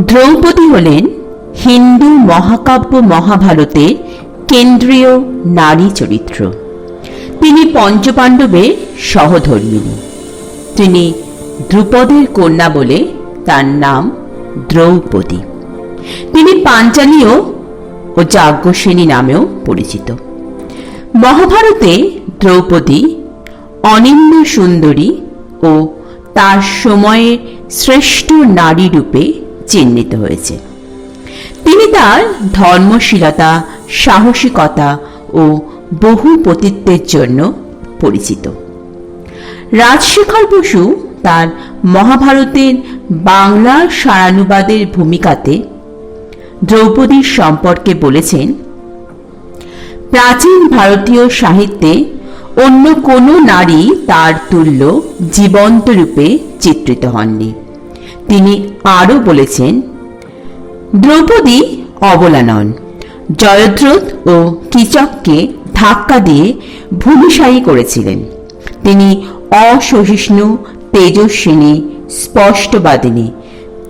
দ্রৌপদী হলেন হিন্দু মহাকাব্য মহাভারতের কেন্দ্রীয় নারী চরিত্র। তিনি পঞ্চপাণ্ডবের সহধর্মিণী। তিনি দ্রুপদের কন্যা বলে তার নাম দ্রৌপদী। তিনি পাঞ্চালীয় ও যাজ্ঞসেনী নামেও পরিচিত। মহাভারতে দ্রৌপদী অনিন্দ সুন্দরী ও তার সময়ের শ্রেষ্ঠ নারী রূপে চিহ্নিত হয়েছে। তিনি তার ধর্মশীলতা, সাহসিকতা ও বহু পতিত্বের জন্য পরিচিত। রাজশেখর বসু তার মহাভারতের বাংলা সারানুবাদের ভূমিকাতে দ্রৌপদীর সম্পর্কে বলেছেন, প্রাচীন ভারতীয় সাহিত্যে অন্য কোনো নারী তার তুল্য জীবন্ত রূপে চিত্রিত হননি। তিনি আরও বলেছেন, দ্রৌপদী অবলা নন জয়দ্রথ ও কিচককে ধাক্কা দিয়ে ভূমিশায়ী করেছিলেন। তিনি অসহিষ্ণু, তেজস্বিনী, স্পষ্টবাদিনী,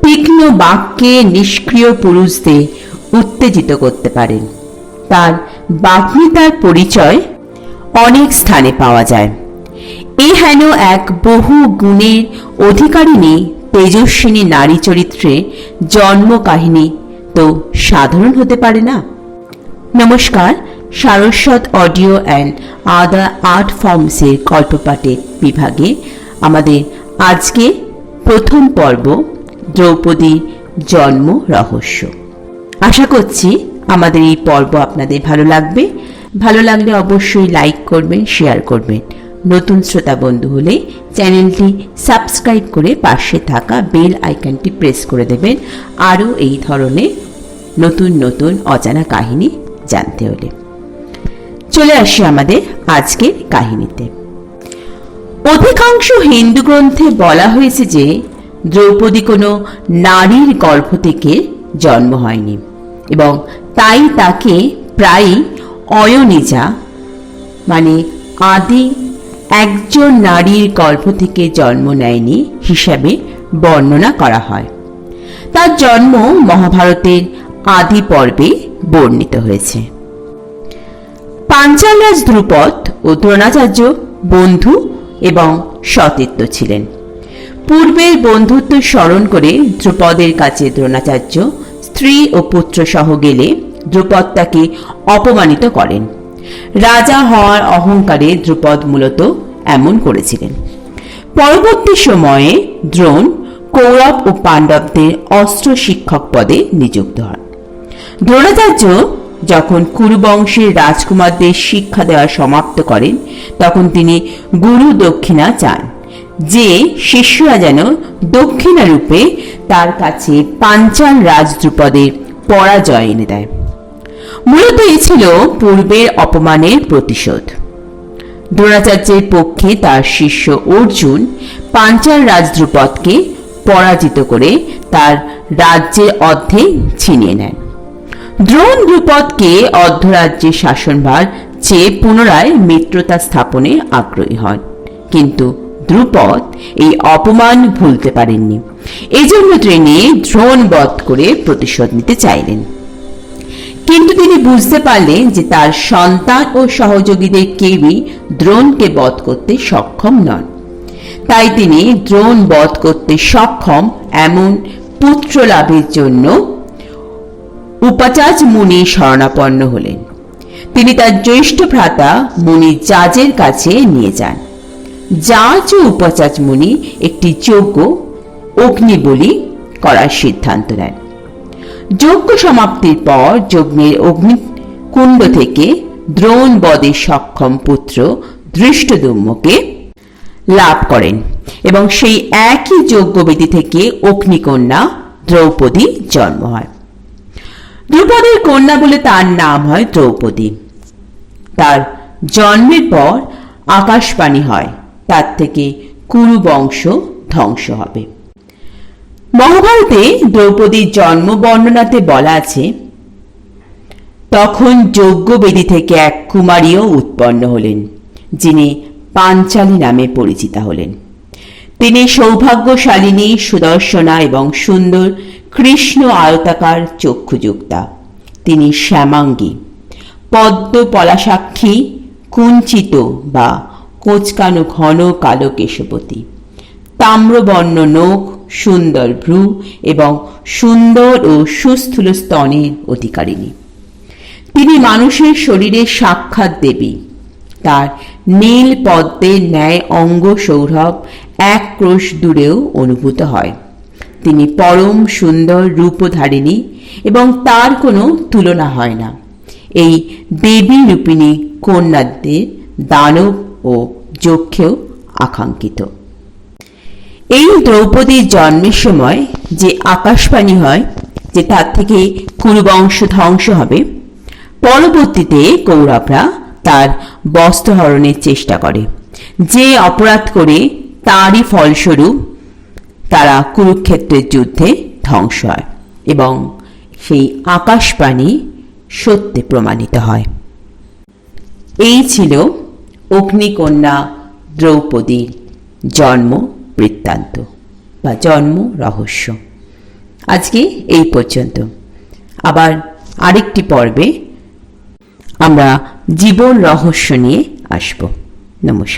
তীক্ষ্ণ বাক্যে নিষ্ক্রিয় পুরুষদের উত্তেজিত করতে পারেন। তার বাগ্মিতার পরিচয় অনেক স্থানে পাওয়া যায়। এ হেন এক বহু গুণের অধিকারিণী তেজস্বিনী নারী চরিত্রে জন্ম কাহিনী তো সাধারণ হতে পারে না? নমস্কার, Saraswat audio and other art ফর্মসের গল্পপাঠের বিভাগে আমাদের আজকে প্রথম পর্ব দ্রৌপদী জন্ম রহস্য। আশা করছি আমাদের এই পর্ব আপনাদের ভালো লাগবে। ভালো লাগলে অবশ্যই লাইক করবেন শেয়ার করবেন। নতুন শ্রোতা বন্ধু হলে চ্যানেলটি সাবস্ক্রাইব করে পাশে থাকা বেল আইকনটি প্রেস করে দেবেন। আরও এই ধরনের নতুন নতুন অজানা কাহিনী জানতে হলে। চলে আসি আমাদের আজকের কাহিনীতে। অধিকাংশ হিন্দু গ্রন্থে বলা হয়েছে যে, দ্রৌপদী কোনো নারীর গর্ভ থেকে জন্ম হয়নি এবং তাই তাকে প্রায়ই অয়নিজা মানে আদি একজন নারীর গল্প থেকে জন্ম নেয়নি হিসাবে বর্ণনা করা হয়। তার জন্ম মহাভারতের আদি পর্বে বর্ণিত হয়েছে। পাঞ্চালরাজ ধ্রুপদ ও দ্রোণাচার্য বন্ধু এবং সতীর্থ ছিলেন। পূর্বের বন্ধুত্ব স্মরণ করে ধ্রুপদের কাছে দ্রোণাচার্য স্ত্রী ও পুত্র সহ গেলে ধ্রুপদ তাকে অপমানিত করেন। রাজা হওয়ার অহংকারে ধ্রুপদ মূলত এমন করেছিলেন। পরবর্তী সময়ে দ্রোণ কৌরব ও পাণ্ডবদের অস্ত্র শিক্ষক পদে নিযুক্ত হন। দ্রোণাচার্য যখন কুরুবংশের রাজকুমারদের শিক্ষা দেওয়া সমাপ্ত করেন, তখন তিনি গুরু দক্ষিণা চান, যে শিষ্যরা যেন দক্ষিণা রূপে তার কাছে পাঞ্চাল রাজদ্রুপদের পরাজয় এনে দেয়। মূলত এ ছিল পূর্বের অপমানের প্রতিশোধ। দ্রোণাচার্যের পক্ষে তার শিষ্য অর্জুন পাঞ্চাল রাজদ্রুপদকে পরাজিত করে তার রাজ্যের অর্ধেক ছিনিয়ে নেন। দ্রোণ দ্রুপদকে অর্ধরাজ্যের শাসনভার চেয়ে পুনরায় মিত্রতা স্থাপনে আগ্রহী হন। কিন্তু দ্রুপদ এই অপমান ভুলতে পারেননি। এজন্য তিনি দ্রোণ বধ করে প্রতিশোধ নিতে চাইলেন। কিন্তু তিনি বুঝতে পারলেন যে তার সন্তান ও সহযোগীদের কেউই দ্রোণকে বধ করতে সক্ষম নন। তাই তিনি দ্রোণ বধ করতে সক্ষম এমন পুত্র লাভের জন্য উপাচাজ মুনি শরণাপন্ন হলেন। তিনি তার জ্যৈষ্ঠ ভ্রাতা মুনি জাজের কাছে নিয়ে যান। জাজ ও উপাচাজ মুনি একটি যজ্ঞ অগ্নিবলি করার সিদ্ধান্ত নেন। যজ্ঞ সমাপ্তির পর যজ্ঞের অগ্নিকুণ্ড থেকে দ্রোণ বদের সক্ষম পুত্র দৃষ্টদুম্নকে লাভ করেন এবং সেই একই যজ্ঞবেদী থেকে অগ্নিকন্যা দ্রৌপদী জন্ম হয়। দ্রৌপদীর কন্যা বলে তার নাম হয় দ্রৌপদী। তার জন্মের পর আকাশবাণী হয়, তার থেকে কুরু বংশ ধ্বংস হবে। মহাভারতে দ্রৌপদীর জন্ম বর্ণনাতে বলা আছে, তখন যজ্ঞবেদী থেকে এক কুমারীও উৎপন্ন হলেন, যিনি পাঞ্চালী নামে পরিচিতা হলেন। তিনি সৌভাগ্যশালিনী, সুদর্শনা এবং সুন্দর কৃষ্ণ আয়তাকার চক্ষুযুক্তা। তিনি শ্যামাঙ্গী পদ্ম পলাসাক্ষী কুঞ্চিত বা কোচকানো ঘন কালো কেশবতী। তাম্রবর্ণ নখ সুন্দর ভ্রু এবং সুন্দর ও সুস্থূল স্তনের অধিকারিণী। তিনি মানুষের শরীরে সাক্ষাৎ দেবী। তার নীল পদ্মের ন্যায় অঙ্গ সৌরভ এক ক্রোশ দূরেও অনুভূত হয়। তিনি পরম সুন্দর রূপধারিণী এবং তার কোনো তুলনা হয় না। এই দেবী রূপিণী কন্যাদের দানব ও যক্ষেও আকাঙ্ক্ষিত। এই দ্রৌপদীর জন্মের সময় যে আকাশবাণী হয়, যে তার থেকে কুরুবংশ ধ্বংস হবে, পরবর্তীতে কৌরবরা তার বস্ত্রহরণের চেষ্টা করে। যে অপরাধ করে তারই ফলস্বরূপ তারা কুরুক্ষেত্রের যুদ্ধে ধ্বংস হয় এবং সেই আকাশবাণী সত্যে প্রমাণিত হয়। এই ছিল অগ্নিকন্যা দ্রৌপদীর জন্ম। বৃত্তান্ত বা জন্ম, রহস্য। আজকে এই পর্যন্ত। আবার আরেকটি পর্বে আমরা জীবন রহস্য নিয়ে আসব। নমস্কার।